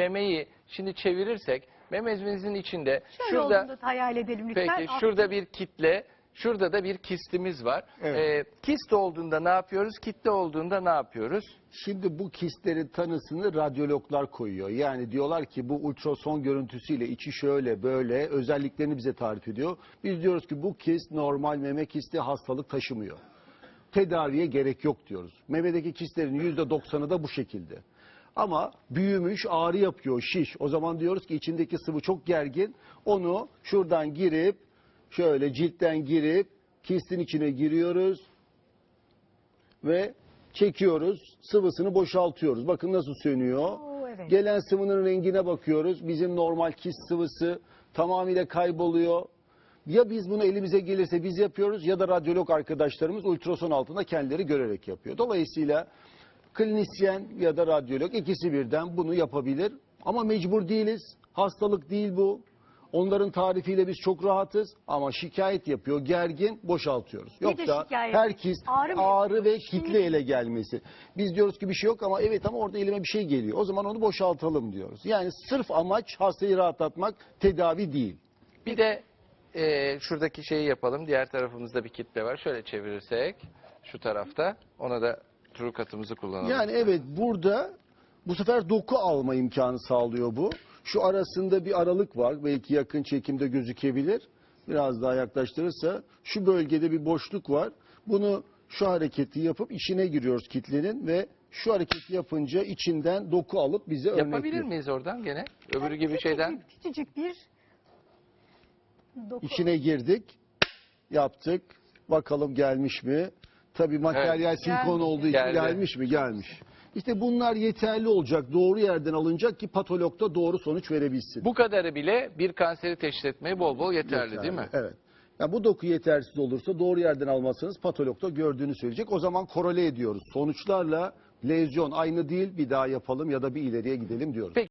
memeyi şimdi çevirirsek mememizin içinde Şöyle şurada hayal edelim lütfen. Peki Ah, şurada bir kitle, şurada da bir kistimiz var. Evet. Ee, kist olduğunda ne yapıyoruz? Kitle olduğunda ne yapıyoruz? Şimdi bu kistlerin tanısını radyologlar koyuyor. Yani diyorlar ki bu ultrason görüntüsüyle içi şöyle böyle özelliklerini bize tarif ediyor. Biz diyoruz ki bu kist normal meme kisti hastalık taşımıyor. Tedaviye gerek yok diyoruz. Memedeki kistlerin %90'ı da bu şekilde. Ama büyümüş, ağrı yapıyor, şiş. O zaman diyoruz ki içindeki sıvı çok gergin. Onu şuradan girip, şöyle ciltten girip, kistin içine giriyoruz ve çekiyoruz. Sıvısını boşaltıyoruz. Bakın nasıl sönüyor. Oo, evet. Gelen sıvının rengine bakıyoruz. Bizim normal kist sıvısı tamamıyla kayboluyor. Ya biz bunu elimize gelirse biz yapıyoruz ya da radyolog arkadaşlarımız ultrason altında kendileri görerek yapıyor. Dolayısıyla klinisyen ya da radyolog ikisi birden bunu yapabilir. Ama mecbur değiliz. Hastalık değil bu. Onların tarifiyle biz çok rahatız ama şikayet yapıyor, gergin, boşaltıyoruz. Nedir Yoksa şikayet? herkes Ağrı ağrı ve kitle ele gelmesi. Biz diyoruz ki bir şey yok ama evet ama orada elime bir şey geliyor. O zaman onu boşaltalım diyoruz. Yani sırf amaç hastayı rahatlatmak tedavi değil. Bir de e, şuradaki şeyi yapalım. Diğer tarafımızda bir kitle var. Şöyle çevirirsek şu tarafta ona da turu katımızı kullanalım. Yani evet burada bu sefer doku alma imkanı sağlıyor bu. Şu arasında bir aralık var. Belki yakın çekimde gözükebilir. Biraz daha yaklaştırırsa şu bölgede bir boşluk var. Bunu şu hareketi yapıp içine giriyoruz kitlenin ve şu hareketi yapınca içinden doku alıp bize Yapabilir örnekliyor. miyiz oradan gene? Öbürü gibi küçücük- şeyden. Küçücük bir doku. İçine girdik, yaptık. Bakalım gelmiş mi? Tabii materyal Evet. silikon olduğu için Geldi. gelmiş mi? Gelmiş. İşte bunlar yeterli olacak, doğru yerden alınacak ki patologda doğru sonuç verebilsin. Bu kadarı bile bir kanseri teşhis etmeye bol bol yeterli, Yeterli, değil mi? Evet. Ya bu doku yetersiz olursa doğru yerden almazsanız patologda gördüğünü söyleyecek. O zaman korele ediyoruz. Sonuçlarla lezyon aynı değil bir daha yapalım ya da bir ileriye gidelim diyoruz. Peki.